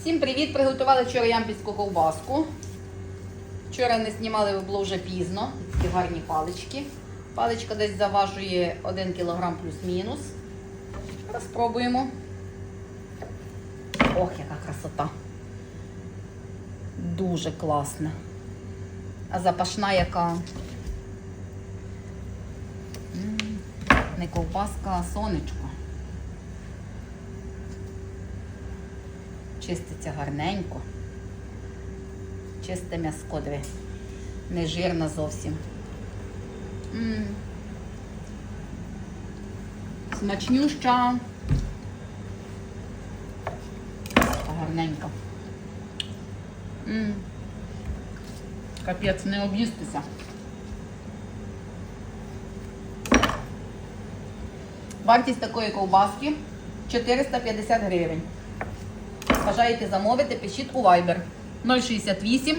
Всім привіт! Приготували вчора ямпільську ковбаску. Вчора не знімали, було вже пізно. Такі гарні палички. Паличка десь заважує 1 кг плюс-мінус. Зараз спробуємо. Ох, яка красота. Дуже класна. А запашна яка. Не ковбаска, а сонечко. Чиститься гарненько. Чисте м'яско, диви. Не жирна зовсім. М. Смачнюща. Така Гарненька. М. Капець, не об'їстися. Вартість такої ковбаски 450 гривень. Бажаєте замовити, пишіть у Viber 068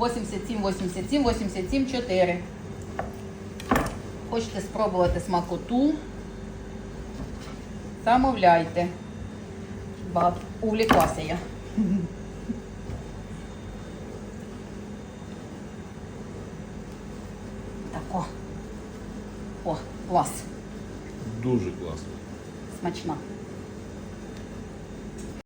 87 87 87 4. Хочете спробувати смакоту? Замовляйте. Багато увліклася я. Тако. О, клас. Дуже класно. Смачна.